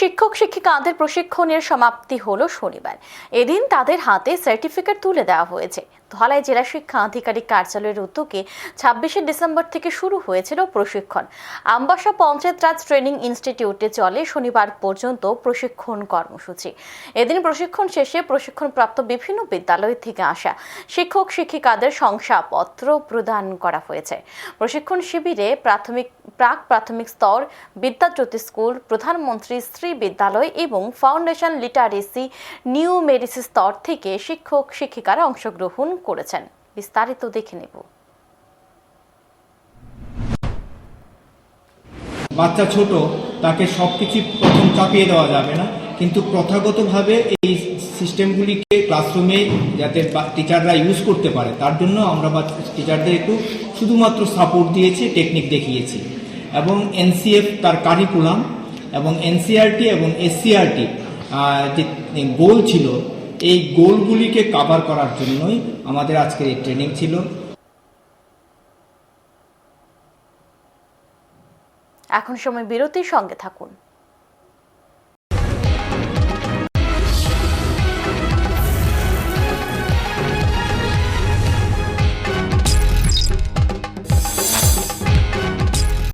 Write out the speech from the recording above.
শিক্ষক শিক্ষিকাদের প্রশিক্ষণের সমাপ্তি হলো শনিবার। এদিন তাদের হাতে সার্টিফিকেট তুলে দেওয়া হয়েছে। ধলাই জেলা শিক্ষা আধিকারিক কার্যালয়ের উদ্যোগে ছাব্বিশে ডিসেম্বর থেকে শুরু হয়েছিল প্রশিক্ষণ। আমবাসা পঞ্চায়েত রাজ ট্রেনিং ইনস্টিটিউটে চলে শনিবার পর্যন্ত প্রশিক্ষণ কর্মসূচি। এদিন প্রশিক্ষণ শেষে প্রশিক্ষণপ্রাপ্ত বিভিন্ন বিদ্যালয় থেকে আসা শিক্ষক শিক্ষিকাদের শংসাপত্র প্রদান করা হয়েছে। প্রশিক্ষণ শিবিরে প্রাথমিক প্রাক প্রাথমিক স্তর, বিদ্যাজ্যোতি স্কুল প্রধানমন্ত্রী স্ত্রী বিদ্যালয় এবং ফাউন্ডেশন লিটারেসি নিউ মেডিসি স্তর থেকে শিক্ষক শিক্ষিকারা অংশগ্রহণ করেছেন। বিস্তারিত দেখে নেব। বাচ্চা ছোট, তাকে সব কিছু প্রথম চাপিয়ে দেওয়া যাবে না, কিন্তু প্রথাগতভাবে এই সিস্টেমগুলিকে ক্লাসরুমে যাতে টিচাররা ইউজ করতে পারে, তার জন্য আমরা টিচারদের একটু শুধুমাত্র সাপোর্ট দিয়েছি, টেকনিক দেখিয়েছি। এবং এনসিএফ তার কারিকুলাম এবং এনসিআরটি এবং এসসিআরটি যে গোল ছিল, এই গোলগুলিকে কাভার করার জন্যই আমাদের আজকের এই ট্রেনিং ছিল। এখন সময় বিরতির সঙ্গে থাকুন।